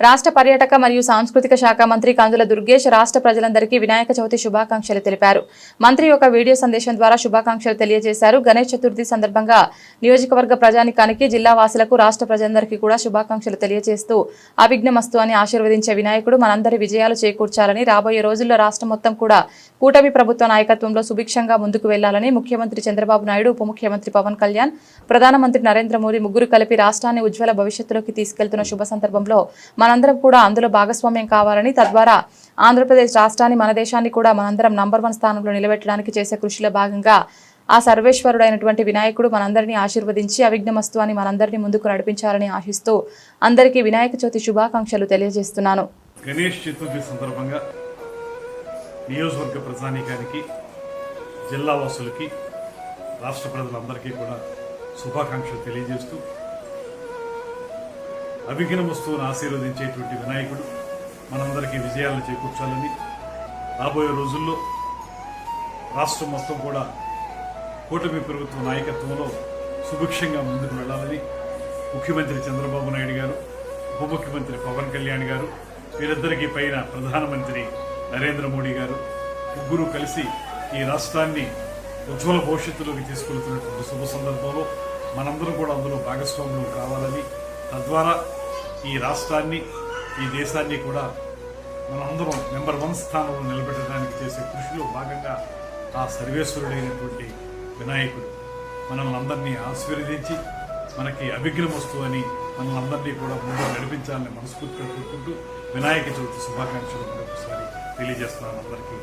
రాష్ట్ర పర్యాటక మరియు సాంస్కృతిక శాఖ మంత్రి కందుల దుర్గేష్ రాష్ట్ర ప్రజలందరికీ వినాయక చవితి శుభాకాంక్షలు తెలిపారు. మంత్రి ఒక వీడియో సందేశం ద్వారా శుభాకాంక్షలు తెలియజేశారు. గణేష్ చతుర్థి సందర్భంగా నియోజకవర్గ ప్రజానికానికి జిల్లా వాసులకు రాష్ట్ర ప్రజలందరికీ కూడా శుభాకాంక్షలు తెలియజేస్తూ అవిఘ్నమస్తు అని ఆశీర్వదించే వినాయకుడు మనందరి విజయాలు చేకూర్చాలని రాబోయే రోజుల్లో రాష్ట్రం మొత్తం కూడా కూటమి ప్రభుత్వ నాయకత్వంలో సుభిక్షంగా ముందుకు వెళ్ళాలని ముఖ్యమంత్రి చంద్రబాబు నాయుడు ఉప ముఖ్యమంత్రి పవన్ కళ్యాణ్ ప్రధానమంత్రి నరేంద్ర మోదీ ముగ్గురు కలిపి రాష్ట్రాన్ని ఉజ్వల భవిష్యత్తులోకి తీసుకెళ్తున్న శుభ సందర్భంలో మనందరం కూడా అందులో భాగస్వామ్యం కావాలని తద్వారా ఆంధ్రప్రదేశ్ రాష్ట్రాన్ని మన దేశాన్ని కూడా మనందరం నంబర్ వన్ స్థానంలో నిలబెట్టడానికి చేసే కృషిలో భాగంగా ఆ సర్వేశ్వరుడైనటువంటి వినాయకుడు మనందరినీ ఆశీర్వదించి అవిఘ్నమస్తు అని మనందరినీ ముందుకు నడిపించాలని ఆశిస్తూ అందరికీ వినాయక చవితి శుభాకాంక్షలు తెలియజేస్తున్నాను. గణేష్ చతుర్థి సందర్భంగా నియోజకవర్గ ప్రజానీకానికి జిల్లా వాసులకి రాష్ట్ర ప్రజలందరికీ కూడా శుభాకాంక్షలు తెలియజేస్తూ అవిఘ్న వస్తువును ఆశీర్వదించేటువంటి వినాయకుడు మనందరికీ విజయాలను చేకూర్చాలని రాబోయే రోజుల్లో రాష్ట్రం మొత్తం కూడా కూటమి ప్రభుత్వ నాయకత్వంలో సుభిక్షంగా ముందుకు వెళ్ళాలని ముఖ్యమంత్రి చంద్రబాబు నాయుడు గారు ఉప ముఖ్యమంత్రి పవన్ కళ్యాణ్ గారు వీరిద్దరికీ పైన ప్రధానమంత్రి నరేంద్ర మోడీ గారు ముగ్గురు కలిసి ఈ రాష్ట్రాన్ని ఉజ్వల భవిష్యత్తులోకి తీసుకెళ్తున్నటువంటి శుభ సందర్భంలో మనందరం కూడా అందులో భాగస్వాములు కావాలని తద్వారా ఈ రాష్ట్రాన్ని ఈ దేశాన్ని కూడా మనందరం నెంబర్ వన్ స్థానంలో నిలబెట్టడానికి చేసే కృషిలో భాగంగా ఆ సర్వేశ్వరుడైనటువంటి వినాయకుడు మనల్ని అందరినీ ఆశీర్వదించి మనకి అభిగ్రహం వస్తుందని అని మనల్ని అందరినీ కూడా ముందుకు నడిపించాలని మనస్ఫూర్తిగా కోరుకుంటూ వినాయక చవితి శుభాకాంక్షలు ఒకసారి తెలియజేస్తున్నాను అందరికీ.